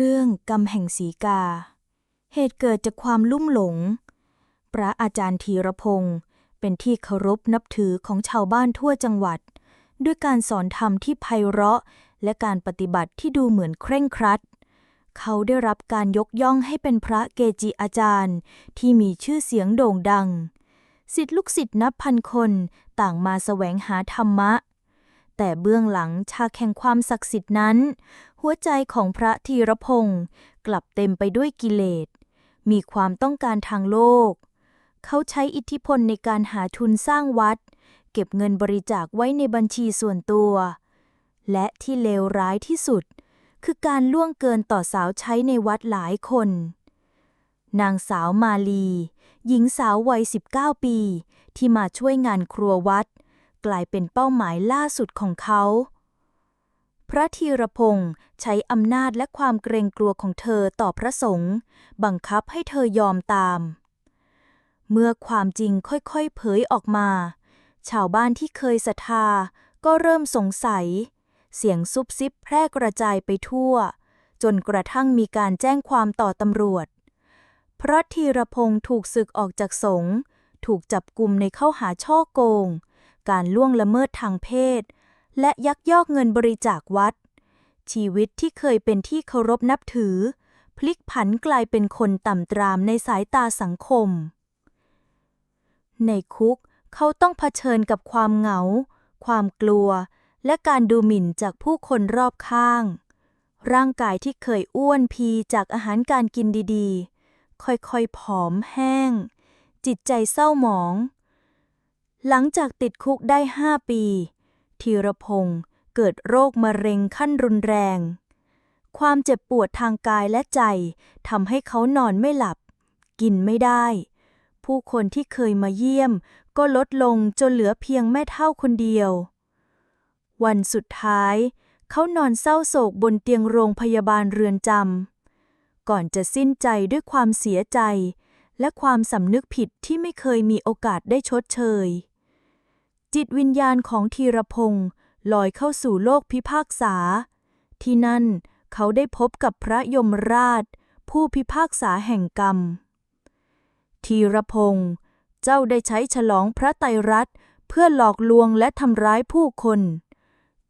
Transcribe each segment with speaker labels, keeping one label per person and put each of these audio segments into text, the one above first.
Speaker 1: เรื่องกรรมแห่งสีกา เหตุเกิดจากความลุ่มหลง พระอาจารย์ธีรพงศ์เป็นที่เคารพนับถือของชาวบ้านทั่วจังหวัด ด้วยการสอนธรรมที่ไพเราะ และการปฏิบัติที่ดูเหมือนเคร่งครัด เขาได้รับการยกย่องให้เป็นพระเกจิอาจารย์ ที่มีชื่อเสียงโด่งดังศิษย์ลูกศิษย์นับพันคนต่างมาแสวงหาธรรมะ แต่เบื้องหลังฉากแห่งความศักดิ์สิทธิ์นั้น หัวใจของพระธีรพงศ์กลับเต็มไปด้วยกิเลส มีความต้องการทางโลก เขาใช้อิทธิพลในการหาทุนสร้างวัด เก็บเงินบริจาคไว้ในบัญชีส่วนตัว และที่เลวร้ายที่สุด คือการล่วงเกินต่อสาวใช้ในวัดหลายคน นางสาวมาลี หญิงสาววัย 19 ปี ที่มาช่วยงานครัววัด กลายเป็นเป้าหมายล่าสุดของเขา พระธีรพงศ์ใช้อำนาจและความเกรงกลัวของเธอต่อพระสงฆ์บังคับให้เธอยอมตาม เมื่อความจริงค่อยๆเผยออกมา ชาวบ้านที่เคยศรัทธาก็เริ่มสงสัย เสียงซุบซิบแพร่กระจายไปทั่ว จนกระทั่งมีการแจ้งความต่อตำรวจ พระธีรพงศ์ถูกศึกออกจากสงฆ์ถูกจับกลุ่มในข้อหาช่อโกง การล่วงละเมิดทางเพศ และยักยอกเงินบริจาควัด ชีวิตที่เคยเป็นที่เคารพนับถือ พลิกผันกลายเป็นคนต่ำตรามในสายตาสังคม ในคุกเขาต้องเผชิญกับความเหงา ความกลัว และการดูหมิ่นจากผู้คนรอบข้าง ร่างกายที่เคยอ้วนพีจากอาหารการกินดีๆ ค่อยๆผอมแห้ง จิตใจเศร้าหมอง หลังจากติดคุกได้ห้าปีธีรพงศ์เกิดโรคมะเร็งขั้นรุนแรง ความเจ็บปวดทางกายและใจทำให้เขานอนไม่หลับ กินไม่ได้ ผู้คนที่เคยมาเยี่ยม ก็ลดลงจนเหลือเพียงแม่เท่าคนเดียว วันสุดท้าย เขานอนเศร้าโศกบนเตียงโรงพยาบาลเรือนจำก่อนจะสิ้นใจด้วยความเสียใจและความสำนึกผิดที่ไม่เคยมีโอกาสได้ชดเชย จิตวิญญาณของธีรพงศ์ลอยเข้าสู่โลกพิพากษา ที่นั่นเขาได้พบกับพระยมราช ผู้พิพากษาแห่งกรรมธีรพงศ์เจ้าได้ใช้ฉลองพระไตรรัตน์เพื่อหลอกลวงและทำร้ายผู้คน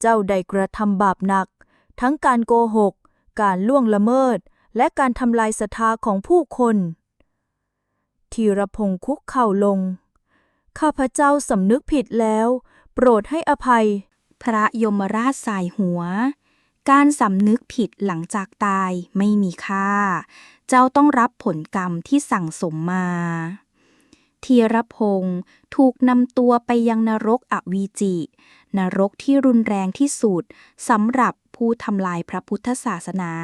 Speaker 1: เจ้าได้กระทำบาปหนัก ทั้งการโกหก การล่วงละเมิด และการทำลายศรัทธาของผู้คนธีรพงศ์คุกเข่าลง ข้าพเจ้าสำนึกผิดแล้ว โปรดให้อภัย
Speaker 2: พระยมราชสายหัว การสำนึกผิดหลังจากตายไม่มีค่า เจ้าต้องรับผลกรรมที่สั่งสมมาธีรพงศ์ถูกนำตัวไปยังนรกอวีจิ นรกที่รุนแรงที่สุดสำหรับผู้ทำลายพระพุทธศาสนา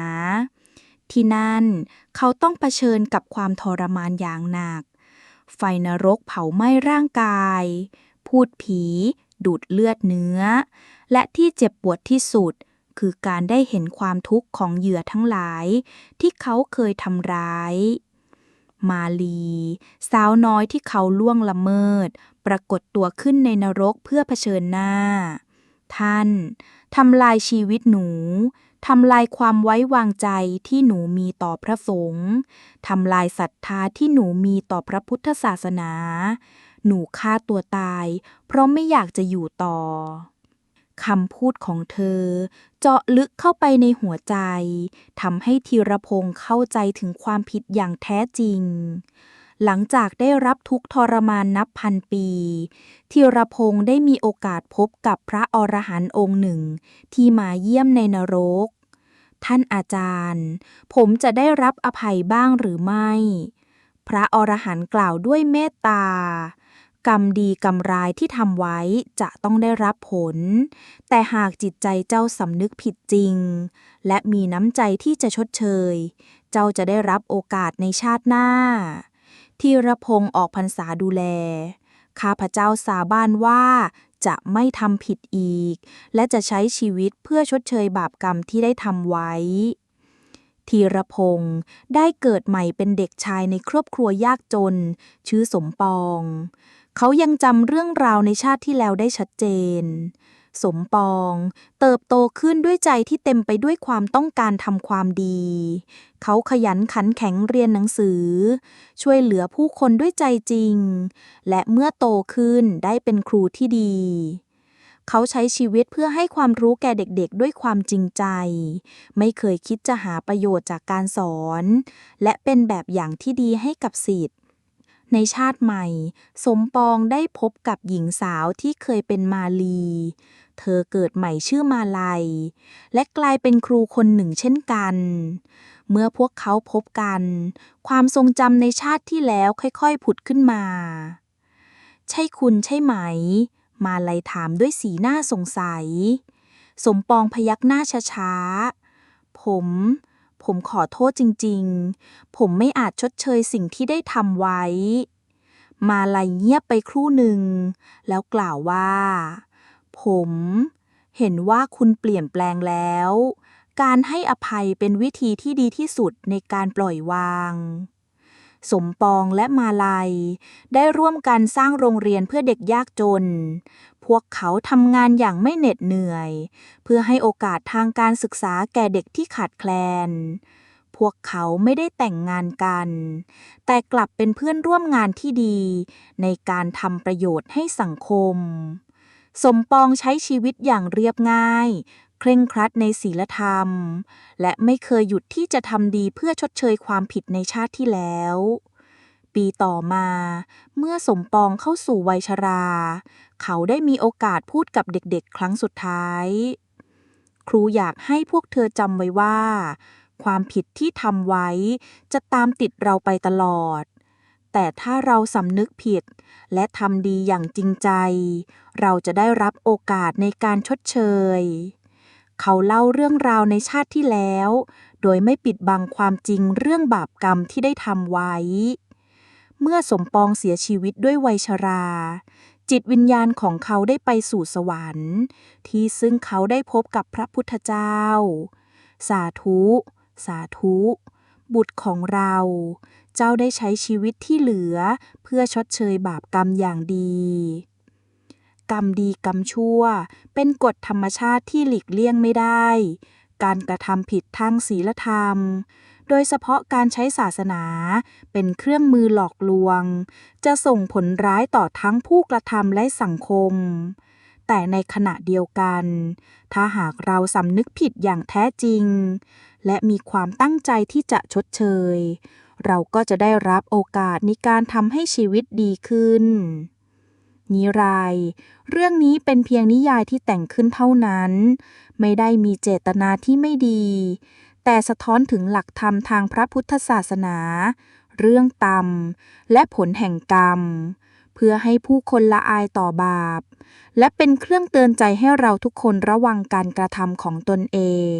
Speaker 2: ที่นั่นเขาต้องเผชิญกับความทรมานอย่างหนัก ไฟนรกเผาไหม้ร่างกาย พูดผี ดูดเลือดเนื้อ และที่เจ็บปวดที่สุด คือการได้เห็นความทุกข์ของเหยื่อทั้งหลาย ที่เขาเคยทำร้าย มาลี สาวน้อยที่เขาล่วงละเมิด ปรากฏตัวขึ้นในนรกเพื่อเผชิญหน้า ท่านทำลายชีวิตหนูทำลายความไว้วางใจที่หนูมีต่อพระสงฆ์ทำลายศรัทธาที่หนูมีต่อพระพุทธศาสนา หนูฆ่าตัวตาย เพราะไม่อยากจะอยู่ต่อคำพูดของเธอ เจาะลึกเข้าไปในหัวใจทำให้ธีรพงศ์เข้าใจถึงความผิดอย่างแท้จริง หลังจากได้รับทุกทรมานนับพันปีธีรพงศ์ได้มีโอกาสพบกับพระอรหันต์องค์หนึ่ง ที่มาเยี่ยมในนรก ท่านอาจารย์ ผมจะได้รับอภัยบ้างหรือไม่ พระอรหันต์กล่าวด้วยเมตตากรรมดีกรรมร้ายที่ทำไว้จะต้องได้รับผล แต่หากจิตใจเจ้าสำนึกผิดจริง และมีน้ำใจที่จะชดเชย เจ้าจะได้รับโอกาสในชาติหน้า ธีรพงศ์ออกพรรษาดูแล ข้าพเจ้าสาบานว่า จะไม่ทำผิดอีก และจะใช้ชีวิตเพื่อชดเชยบาปกรรมที่ได้ทำไว้ ธีรพงศ์ได้เกิดใหม่เป็นเด็กชายในครอบครัวยากจน ชื่อสมปอง เขายังจำเรื่องราวในชาติที่แล้วได้ชัดเจน สมปอง เติบโตขึ้นด้วยใจที่เต็มไปด้วยความต้องการทำความดี เขาขยันขันแข็งเรียนหนังสือ ช่วยเหลือผู้คนด้วยใจจริง และเมื่อโตขึ้นได้เป็นครูที่ดี เขาใช้ชีวิตเพื่อให้ความรู้แก่เด็กๆ ด้วยความจริงใจ ไม่เคยคิดจะหาประโยชน์จากการสอน และเป็นแบบอย่างที่ดีให้กับศิษย์ในชาติใหม่ สมปองได้พบกับหญิงสาวที่เคยเป็นมาลี เธอเกิดใหม่ชื่อมาลัย และกลายเป็นครูคนหนึ่งเช่นกัน เมื่อพวกเขาพบกัน ความทรงจำในชาติที่แล้วค่อยๆ ผุดขึ้นมา ใช่คุณใช่ไหม มาลัยถามด้วยสีหน้าสงสัย สมปองพยักหน้าช้าๆ ผม ผมขอโทษจริงๆ ผมไม่อาจชดเชยสิ่งที่ได้ทำไว้ มาลัยเงียบไปครู่หนึ่ง แล้วกล่าวว่า ผม เห็นว่าคุณเปลี่ยนแปลงแล้ว การให้อภัยเป็นวิธีที่ดีที่สุดในการปล่อยวาง สมปองและมาลัย ได้ร่วมกันสร้างโรงเรียนเพื่อเด็กยากจน พวกเขาทำงานอย่างไม่เหน็ดเหนื่อย เพื่อให้โอกาสทางการศึกษาแก่เด็กที่ขาดแคลนพวกเขาไม่ได้แต่งงานกัน แต่กลับเป็นเพื่อนร่วมงานที่ดี ในการทำประโยชน์ให้สังคม สมปองใช้ชีวิตอย่างเรียบง่าย เคร่งครัดในศีลธรรม และไม่เคยหยุดที่จะทำดีเพื่อชดเชยความผิดในชาติที่แล้ว ปีต่อมา เมื่อสมปองเข้าสู่วัยชรา เขาได้มีโอกาสพูดกับเด็กๆ ครั้งสุดท้าย ครูอยากให้พวกเธอจำไว้ว่า ความผิดที่ทำไว้จะตามติดเราไปตลอด แต่ถ้าเราสำนึกผิด และทำดีอย่างจริงใจ เราจะได้รับโอกาสในการชดเชย เขาเล่าเรื่องราวในชาติที่แล้ว โดยไม่ปิดบังความจริงเรื่องบาปกรรมที่ได้ทำไว้ เมื่อสมปองเสียชีวิตด้วยวัยชรา จิตวิญญาณของเขาได้ไปสู่สวรรค์ ที่ซึ่งเขาได้พบกับพระพุทธเจ้า สาธุ สาธุ บุตรของเรา เจ้าได้ใช้ชีวิตที่เหลือ เพื่อชดเชยบาปกรรมอย่างดี กรรมดีกรรมชั่ว เป็นกฎธรรมชาติที่หลีกเลี่ยงไม่ได้ การกระทำผิดทางศีลธรรม โดยเฉพาะการใช้ศาสนา เป็นเครื่องมือหลอกลวง จะส่งผลร้ายต่อทั้งผู้กระทำและสังคมแต่ในขณะเดียวกัน ถ้าหากเราสำนึกผิดอย่างแท้จริง และมีความตั้งใจที่จะชดเชย เราก็จะได้รับโอกาสในการทำให้ชีวิตดีขึ้น นิราย เรื่องนี้เป็นเพียงนิยายที่แต่งขึ้นเท่านั้น ไม่ได้มีเจตนาที่ไม่ดี แต่สะท้อนถึงหลักธรรมทางพระพุทธศาสนา เรื่องกรรม และผลแห่งกรรม เพื่อให้ผู้คนละอายต่อบาป และเป็นเครื่องเตือนใจให้เราทุกคนระวังการกระทำของตนเอง